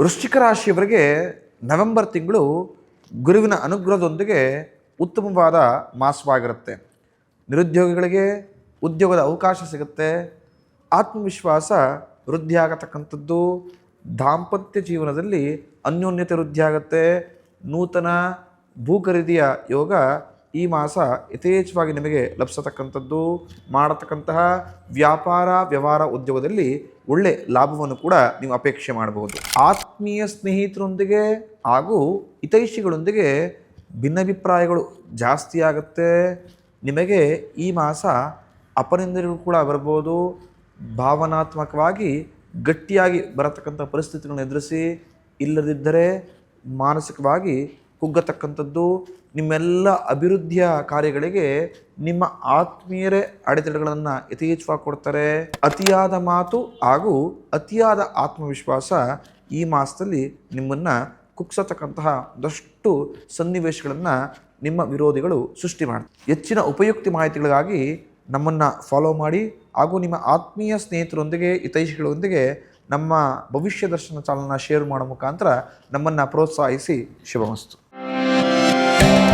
ವೃಶ್ಚಿಕ ರಾಶಿಯವರಿಗೆ ನವೆಂಬರ್ ತಿಂಗಳು ಗುರುವಿನ ಅನುಗ್ರಹದೊಂದಿಗೆ ಉತ್ತಮವಾದ ಮಾಸವಾಗಿರುತ್ತೆ. ನಿರುದ್ಯೋಗಿಗಳಿಗೆ ಉದ್ಯೋಗದ ಅವಕಾಶ ಸಿಗುತ್ತೆ. ಆತ್ಮವಿಶ್ವಾಸ ವೃದ್ಧಿಯಾಗತಕ್ಕಂಥದ್ದು. ದಾಂಪತ್ಯ ಜೀವನದಲ್ಲಿ ಅನ್ಯೋನ್ಯತೆ ವೃದ್ಧಿಯಾಗತ್ತೆ. ನೂತನ ಭೂಖರೀದಿಯ ಯೋಗ ಈ ಮಾಸ ಯಥೇಚ್ಛವಾಗಿ ನಿಮಗೆ ಲಭಿಸತಕ್ಕಂಥದ್ದು, ಮಾಡತಕ್ಕಂತಹ ವ್ಯಾಪಾರ, ವ್ಯವಹಾರ ಉದ್ಯೋಗದಲ್ಲಿ ಒಳ್ಳೆ ಲಾಭವನ್ನು ಕೂಡ ನೀವು ಅಪೇಕ್ಷೆ ಮಾಡಬಹುದು. ಆತ್ಮೀಯ ಸ್ನೇಹಿತರೊಂದಿಗೆ ಹಾಗೂ ಹಿತೈಷಿಗಳೊಂದಿಗೆ ಭಿನ್ನಾಭಿಪ್ರಾಯಗಳು ಜಾಸ್ತಿ ಆಗುತ್ತೆ ನಿಮಗೆ ಈ ಮಾಸ ಅಪನಿಂದರಿಗೂ ಕೂಡ ಬರ್ಬೋದು ಭಾವನಾತ್ಮಕವಾಗಿ ಗಟ್ಟಿಯಾಗಿ ಬರತಕ್ಕಂಥ ಪರಿಸ್ಥಿತಿಗಳನ್ನು ಎದುರಿಸಿ, ಇಲ್ಲದಿದ್ದರೆ ಮಾನಸಿಕವಾಗಿ ಕುಗ್ಗತಕ್ಕಂಥದ್ದು, ನಿಮ್ಮೆಲ್ಲ ಅಭಿವೃದ್ಧಿಯ ಕಾರ್ಯಗಳಿಗೆ ನಿಮ್ಮ ಆತ್ಮೀಯರೇ ಅಡೆತಡೆಗಳನ್ನು ಯಥೇಚ್ಛವಾಗಿ ಕೊಡ್ತಾರೆ. ಅತಿಯಾದ ಮಾತು ಹಾಗೂ ಅತಿಯಾದ ಆತ್ಮವಿಶ್ವಾಸ ಈ ಮಾಸದಲ್ಲಿ ನಿಮ್ಮನ್ನು ಕುಗ್ಸತಕ್ಕಂತಹ ಒಂದಷ್ಟು ಸನ್ನಿವೇಶಗಳನ್ನು ನಿಮ್ಮ ವಿರೋಧಿಗಳು ಸೃಷ್ಟಿ ಮಾಡ್ತಾರೆ ಹೆಚ್ಚಿನ ಉಪಯುಕ್ತಿ ಮಾಹಿತಿಗಳಿಗಾಗಿ ನಮ್ಮನ್ನು ಫಾಲೋ ಮಾಡಿ ಹಾಗೂ ನಿಮ್ಮ ಆತ್ಮೀಯ ಸ್ನೇಹಿತರೊಂದಿಗೆ, ಹಿತೈಷಿಗಳೊಂದಿಗೆ ನಮ್ಮ ಭವಿಷ್ಯ ದರ್ಶನ ಚಾಲನ ಶೇರ್ ಮಾಡೋ ಮುಖಾಂತರ ನಮ್ಮನ್ನು ಪ್ರೋತ್ಸಾಹಿಸಿ. ಶುಭಮಸ್ತು. Bye.